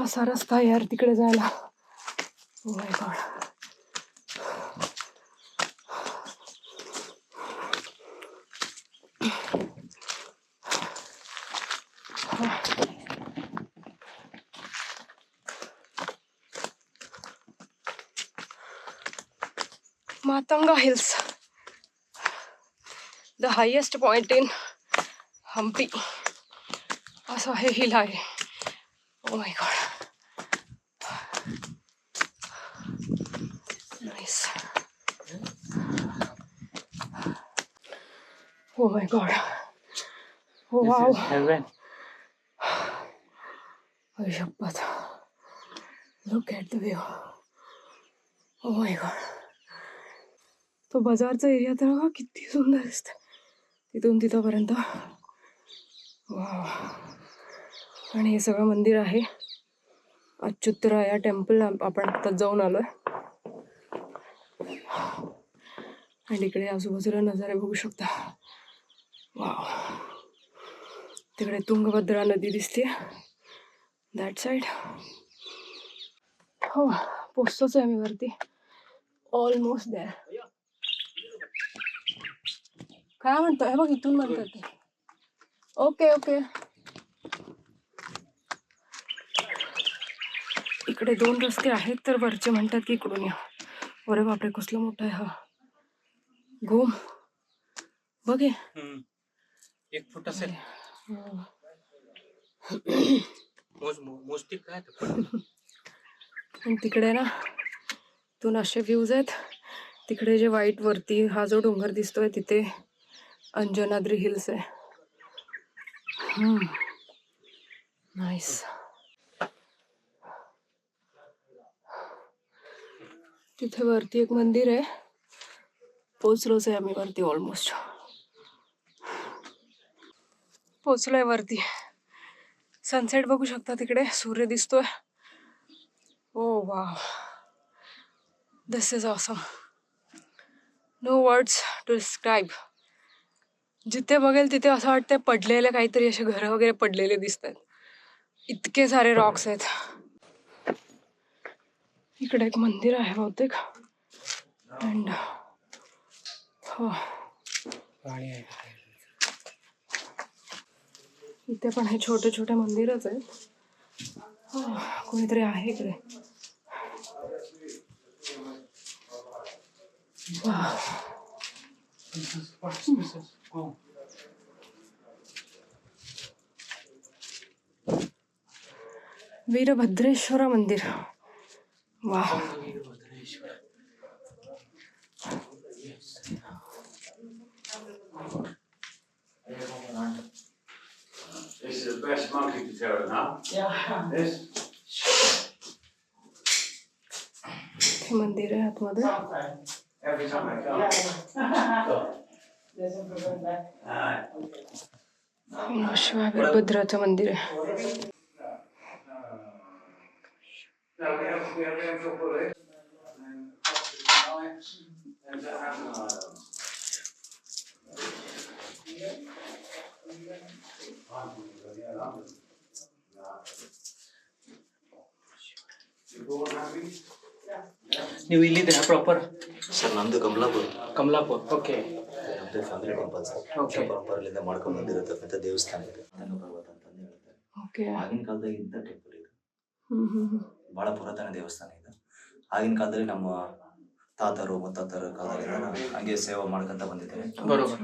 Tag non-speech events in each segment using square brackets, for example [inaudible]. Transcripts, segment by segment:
असा रस्ता आहे यार तिकडे जायला. Oh god Matanga hills. The highest point in Hampi असं हे हिल आहे ओ my god nice oh my god हो वाव heaven. आई शपथ look at the view oh my god तो बाजारचा एरिया तर बघा किती सुंदर दिसतं तिथून तिथंपर्यंत. वाव आणि हे सगळं मंदिर आहे. अच्युतरा या टेम्पल आपण आता जाऊन आलोय. आणि इकडे आजूबाजूला नजारे बघू शकता. वाव तिकडे तुंगभद्रा नदी दिसते दॅट साईड हो पोचतोच आहे आम्ही वरती. ऑलमोस्ट द्या काय म्हणतो हे बघ इथून म्हणतात ते. ओके ओके इकडे दोन रस्ते आहेत तर वरचे म्हणतात की इकडून या. अरे बापरे कसला मोठा आहे हा. घुम. बघे एक फूट असेल काय तिकडे ना दोन असे व्ह्यूज आहेत. तिकडे जे वाईट वरती हा जो डोंगर दिसतोय तिथे अंजनाद्री हिल्स आहे. नाईस तिथे वरती एक मंदिर आहे. पोचलोच आहे आम्ही वरती ऑलमोस्ट पोचलोय वरती. सनसेट बघू शकता तिकडे. सूर्य दिसतोय. ओ वा this is awesome no words to describe जिथे बघेल तिथे असं वाटतंय पडलेले काहीतरी असे घरं वगैरे पडलेले दिसत आहेत इतके सारे रॉक्स आहेत. इकडे एक मंदिर आहे बहुतेक अँड हो. इथे पण हे छोटे छोटे मंदिरच आहेत हो, कोणीतरी आहे इकडे. हो. वीरभद्रेश्वर मंदिर वा This is the best monkey to tell now. Yeah. This. हे मंदिर आहे आतमध्ये Every time I come. Alright. नमः शिवाय वीरभद्राचं मंदिर आहे we had round foot bullet, then ನೀವು ಇಲ್ಲಿದ್ದೀರಾ ಪ್ರಾಪರ್ ಸರ್ ನಮ್ದು ಕಮಲಾಪುರ್. ಕಮಲಾಪುರ್ ಓಕೆ ನಮ್ದು ಫ್ಯಾಮಿಲಿ ಟೆಂಪಲ್ ಸರ್. ಓಕೆ ಪರಂಪರೆಯಿಂದ ಮಾಡ್ಕೊಂಡು ಬಂದಿರತಕ್ಕಂಥ ದೇವಸ್ಥಾನ ಇದೆ. ಪರ್ವತ ಅಂತಂದು ಹೇಳ್ತಾರೆ ಆಗಿನ ಕಾಲದಾಗಿದ್ದ ಟೆಂಪಲ್ ಇದು ಹ್ಮ್ ಹ್ಮ್ ಹ್ಮ್ ಬಹಳ ಪುರಾತನ ದೇವಸ್ಥಾನ ಇದು ಆಗಿನ ಕಾಲದಲ್ಲಿ ನಮ್ಮ ತಾತರು ಮುತ್ತಾತರ ಕಾಲದಿಂದ ನಾವು ಹಂಗೆ ಸೇವೆ ಮಾಡ್ಕೊಂತ ಬಂದಿದ್ದೇವೆ ಬರೋಬರ್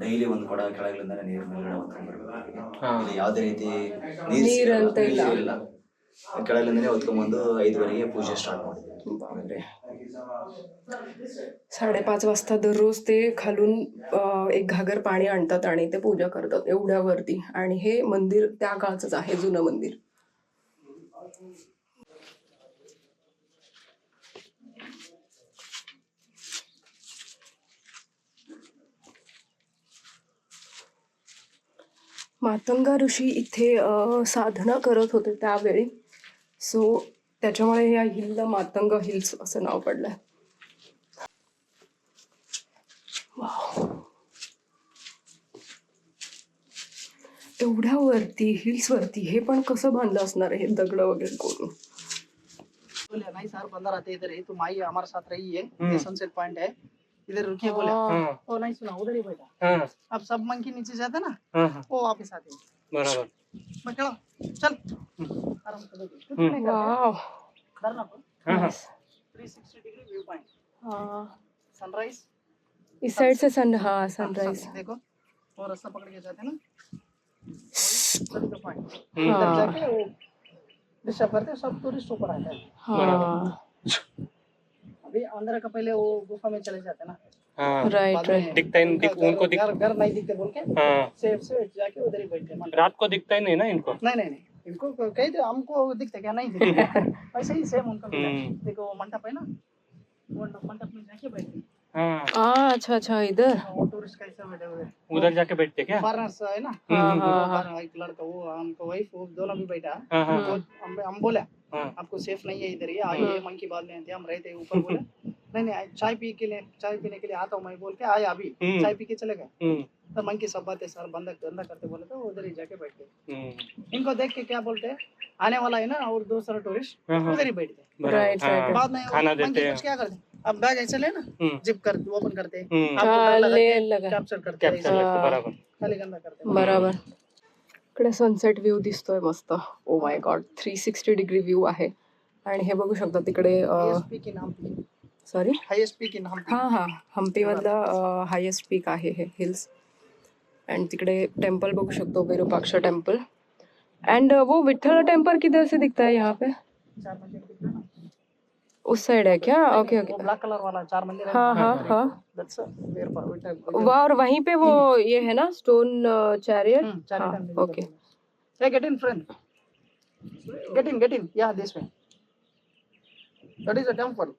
ಡೈಲಿ ಒಂದು ಕೊಡ ಕೆಳಗಿಂದ ನೀರ್ ಮೇಲ್ಗಡೆ ಹೊತ್ಕೊಂಡ್ ಬರ್ಬೇಕು ಹಾ. ಇಲ್ಲಿ ಯಾವುದೇ ರೀತಿ ನೀರ್ ಅಂತ ಇಲ್ಲ. ಇಲ್ಲ ಕೆಳಗಿಂದನೇ ಹೊತ್ಕೊಂಡ್ಬಂದು ಐದುವರೆಗೆ ಪೂಜೆ ಸ್ಟಾರ್ಟ್ ಮಾಡಿದ್ವಿ बापरे साडेपाच वाजता दररोज ते खालून अं, एक घागर पाणी आणतात आणि ते पूजा करतात एवढ्या वरती आणि हे मंदिर त्या काळचंच आहे जुनं मंदिर मातंगा ऋषी इथे अं, साधना करत होते त्यावेळी. सो त्याच्यामुळे या हिलला मातंग हिल्स असं नाव पडलंय. एवढ्या वरती हिल्स वरती हे पण कसं बांधलं असणार आहे हे दगड वगैरे करून बोले नहीं सर बंदा रहते इधर ही आइए हमारे साथ हम्म। ये सनसेट पॉइंट है. इधर रुकिए बोले। हा, ओ नहीं सुना उधर ही बैठा। अब सब मन के नीचे जाते ना हा, हा. वो वापस आते हैं। बरोबर। मैं चलो चल। आराम से देखिए कुछ नहीं करते को हा, हा. 360 डिग्री व्यू पॉइंट हा. सनराइज इस साइड से सन हा सनराइज देखो वो रास्ता पकड़ के जाते हैं ना। हम्म. हाँ। सब टूरिस्ट ऊपर आते हैं। हा। अभी अंदर का पहले वो गुफा में चले जाते हैं ना। हाँ। राइट राइट दिखता ही दिख- उनको घर- दिख- घर नहीं दिखते बोल के हाँ। सेफ़ से जाके उधर ही बैठते रात को दिखता ही नहीं ना इनको? नहीं नहीं नहीं। इनको कही तो हमको दिखते क्या? नहीं दिखते। [laughs] ऐसे ही सेम उनका। हम्म. देखो मंडप है ना। मंडप में जाके बैठते हैं। हा. आ अच्छा अच्छा इधर टूरिस्ट कैसे बैठे हुए उधर जाके बैठते क्या है ना हाँ हाँ वो हाँ foreigner, एक लड़का वो हमको वाइफ वो दोनों भी बैठा हा, हा, हम हम बोले हाँ. आपको सेफ़ नहीं है इधर ये आइए मन की बात नहीं आती हम रहते हैं ऊपर बोले [laughs] नहीं नहीं चाय पी के लिए चाय पीने के लिए आता हूँ मैं बोल के आए अभी हम्म. चाय पी के चले गए हम्म, तो मन की सब बातें सर बंद धंधा करते बोले तो उधर ही जाके बैठ गए हम्म. इनको देख के क्या बोलते हैं आने वाला है ना और दूसरा टूरिस्ट हा, हा. उधर ही बैठते हैं हा. बाद में खाना देते हैं. क्या करते अब बैग ऐसे ले ना. हम्म. जिप कर ओपन करते. कैप्चर करते हैं कॅप्चर ऐसे. लागतं, हा. बरोबर. खाली गंदा करते. बरोबर. इकडे सनसेट व्ह्यू दिसतोय मस्त. ओ my god three sixty degree view आहे. आणि हे बघू शकता तिकडे highest peak in Hampi sorry highest peak in Hampi हा हा. हम्पी मधला हायेस्ट पीक आहे हे हिल्स अँड तिकडे टेम्पल बघू शकतो विरूपाक्ष टेम्पल एंड वो विठ्ठल टेम्पल किधर से दिखता है यहाँ पे? उस साइड है क्या ओके वो ओके ब्लैक कलर वाला चार मंदिर है हाँ हाँ हाँ दैट्स वेयर पर विट वहाँ और वहीं पे वो ये है ना स्टोन चैरियट Hmm, चार हाँ, in. Yeah, this way. That is a temple.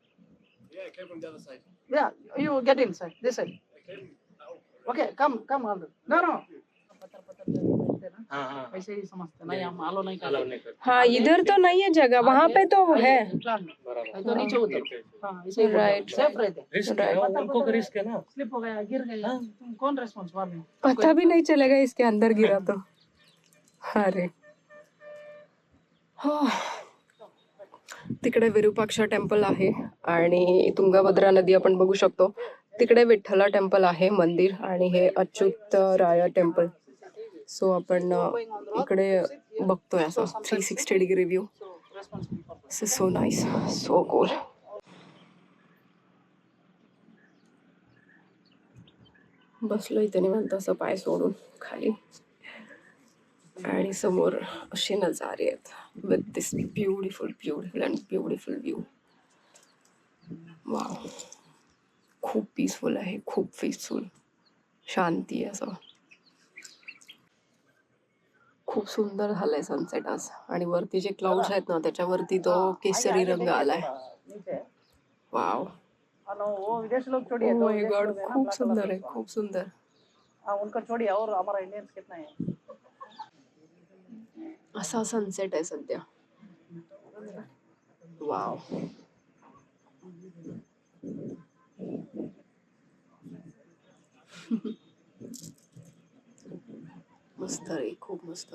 Yeah, it came from the other side. Yeah, you get inside. This side. Okay, come, come, Aldo. No, no. हैं हा, हा. ही समझते हैं। नहीं हम आलो नहीं Allow करते हाँ इधर तो नहीं है जगह वहाँ पे तो है। तो नीचे उतरो। हाँ ही है. उनको रिस्क है ना। स्लिप हो गया गिर गया। तुम कौन रेस्पॉन्स बाद पता भी नहीं चलेगा इसके अंदर गिरा तो। अरे। हो। तिकडे विरूपाक्ष टेंपल आहे आणि तुंगभद्रा नदी आपण बघू शकतो. तिकडे विठ्ठला टेंपल आहे मंदिर आणि हे अच्युत राया टेंपल. सो आपण इकडे बघतोय असं three sixty degree view so nice so cool बसलो इथे निवांत असं पाय सोडून खाली. आणि समोर असे नजारे आहेत. With this beautiful beautiful and beautiful view वा खूप पीसफुल आहे. खूप पीसफुल शांती आहे असं. खूप सुंदर झालंय सनसेट आज. आणि वरती जे क्लाउड्स आहेत ना त्याच्यावरती तो केसरी रंग आलाय. नीचे वाव Oh हैं ना, खूप सुंदर आहे। खूप सुंदर. हाँ है? असा सनसेट आहे सध्या. वाव [laughs] मस्त रे खूप मस्त.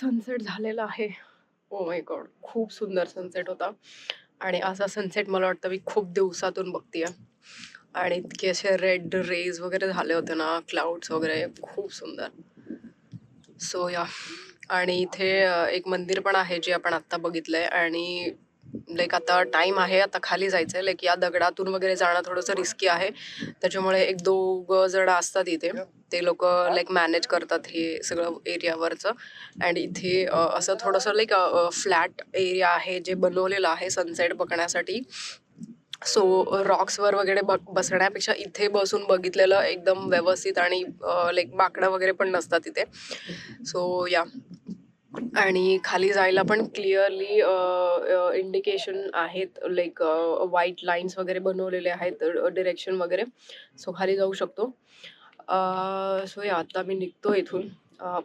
सनसेट झालेला आहे. ओ माय गॉड खूप सुंदर सनसेट होता. आणि असा सनसेट मला वाटतं मी खूप दिवसातून बघते आणि इतके असे रेड रेज वगैरे झाले होते ना क्लाउड्स वगैरे खूप सुंदर. सो या आणि इथे एक मंदिर पण आहे जे आपण आत्ता बघितलं आहे आणि लाईक आता टाइम आहे आता खाली जायचंय. लाईक या दगडातून वगैरे जाणं थोडंसं रिस्की आहे. त्याच्यामुळे एक दोघं जण असतात इथे. ते लोक लाईक मॅनेज करतात हे सगळं एरियावरचं अँड इथे असं थोडंसं लाईक फ्लॅट एरिया आहे जे बनवलेलं आहे सनसेट बघण्यासाठी. सो रॉक्सवर वगैरे बघ बसण्यापेक्षा इथे बसून बघितलेलं एकदम व्यवस्थित आणि लाईक बाकडं वगैरे पण नसतात इथे. सो या आणि खाली जायला पण क्लिअरली इंडिकेशन आहेत लाईक व्हाईट लाईन्स वगैरे बनवलेले आहेत डिरेक्शन वगैरे. सो खाली जाऊ शकतो. सो या आता मी निघतो इथून.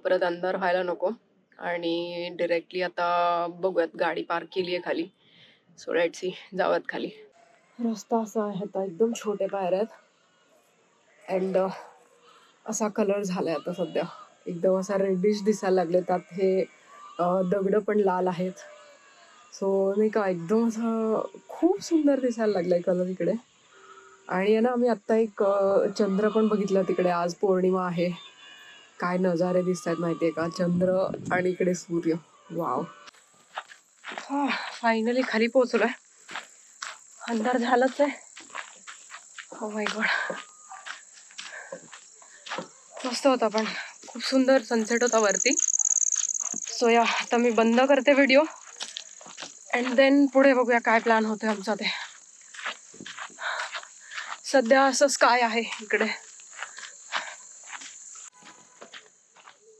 परत अंधार व्हायला नको. आणि डिरेक्टली आता बघूयात गाडी पार्क केली आहे खाली. सो लेट्स सी जाऊयात खाली. रस्ता असा आहे आता एकदम छोटे पायऱ्या आहेत. अँड असा कलर झाला आहे आता सध्या. एकदम असा रेडिश दिसायला लागले. त्यात हे दगड पण लाल आहेत. सो नाही का एकदम असं खूप सुंदर दिसायला लागलाय कलर इकडे. आणि आहे ना आम्ही आत्ता एक चंद्र पण बघितला तिकडे. आज पौर्णिमा आहे. काय नजारे दिसत आहेत माहितीये का? चंद्र आणि इकडे सूर्य. वाव हा फायनली खाली पोहोचलोय. अंधार झालाच आहे. हो माय गॉड मस्त होता पण. खूप सुंदर सनसेट होता वरती. सो या आता मी बंद करते व्हिडिओ अँड देन पुढे बघूया काय प्लॅन होतोय आमचा ते. सध्या असंच काय आहे इकडे.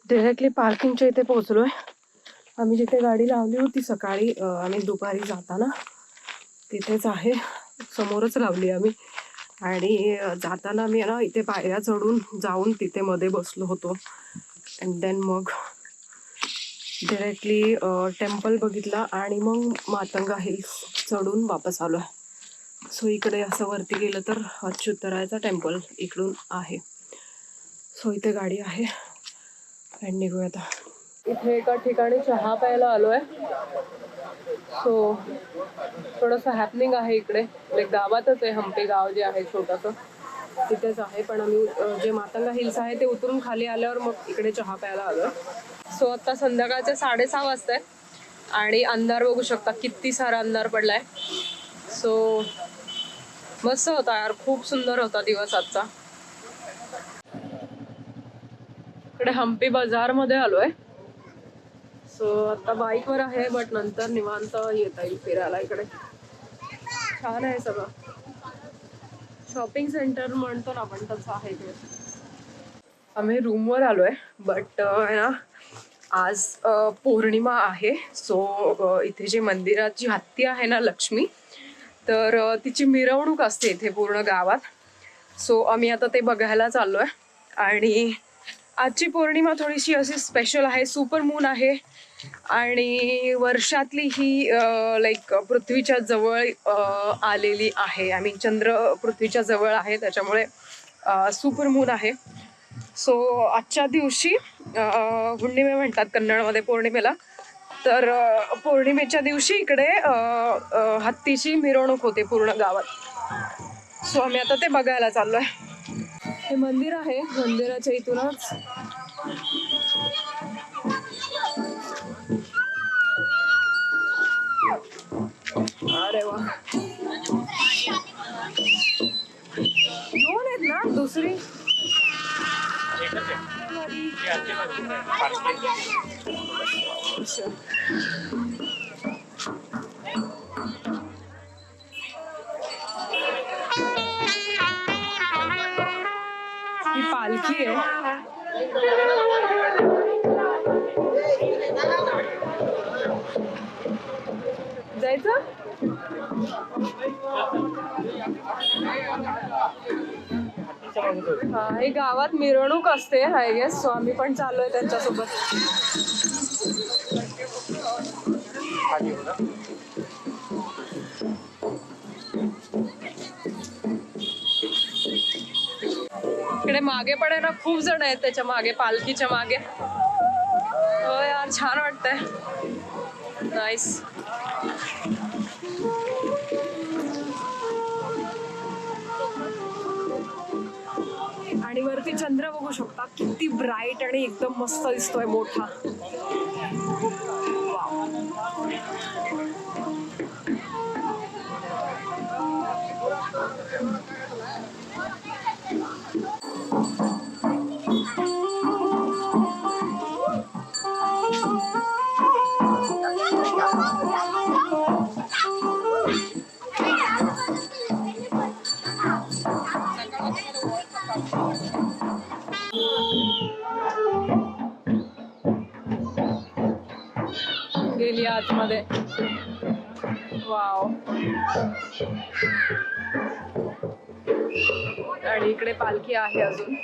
डिरेक्टली पार्किंगच्या इथे पोहोचलोय. आम्ही जिथे गाडी लावली होती सकाळी आम्ही दुपारी जाताना तिथेच आहे. समोरच लावली आम्ही. आणि जाताना मी ना इथे पायऱ्या चढून जाऊन तिथे मध्ये बसलो होतो. अँड देन मग डिरेक्टली टेम्पल बघितला आणि मग मातंगा हिल्स चढून वापस आलो. आहे सो इकडे असं वरती गेलं तर अच्युतरायचा टेम्पल इकडून आहे. सो इथे गाडी आहे. अँड निघूया आता. इथे एका ठिकाणी चहा प्यायला आलोय. सो थोडंसं हॅपनिंग आहे इकडे. लाईक गावातच आहे हम्पी गाव जे आहे छोटंसं. तिथेच आहे पण आम्ही जे मातंगा हिल्स आहे ते उतरून खाली आल्यावर मग इकडे चहा प्यायला आलोय. सो आता संध्याकाळचे साडेसहा वाजता आणि अंधार बघू शकता किती सारा अंधार पडलाय. सो मस्त होता यार. खूप सुंदर होता दिवस आजचा. इकडे हम्पी बाजारमध्ये आलोय. सो आता बाईक वर आहे बट नंतर निवांत येता येईल फिरायला इकडे. छान आहे सगळं. शॉपिंग सेंटर म्हणतो ना आपण तसं आहे ते. आम्ही रूमवर आलोय बट ना आज पौर्णिमा आहे. सो इथे जे मंदिराची हत्ती आहे ना लक्ष्मी तर तिची मिरवणूक असते इथे पूर्ण गावात. सो आम्ही आता ते बघायला चाललोय. आणि आजची पौर्णिमा थोडीशी अशी स्पेशल आहे सुपर मून आहे. आणि वर्षातली ही लाईक पृथ्वीच्या जवळ आलेली आहे. आय मीन चंद्र पृथ्वीच्या जवळ आहे त्याच्यामुळे सुपर मून आहे. सो आजच्या दिवशी हुंडिमे म्हणतात कन्नडमध्ये पौर्णिमेला. तर पौर्णिमेच्या दिवशी इकडे हत्तीची मिरवणूक होते पूर्ण गावात. सो आम्ही आता ते बघायला चाललो आहे हे मंदिर आहे मंदिराच्या इथूनच. आणि गावात मिरवणूक असते आय गेस सो आम्ही पण चाललोय त्यांच्यासोबत. इकडे मागे पण आहे ना खूप जण आहेत त्याच्यामागे पालखीच्या मागे. हो यार छान वाटतंय. नाईस चंद्र बघू शकता. किती ब्राईट आणि एकदम मस्त दिसतोय मोठा. गेली मध्ये. वाव आणि इकडे पालखी आहे अजून.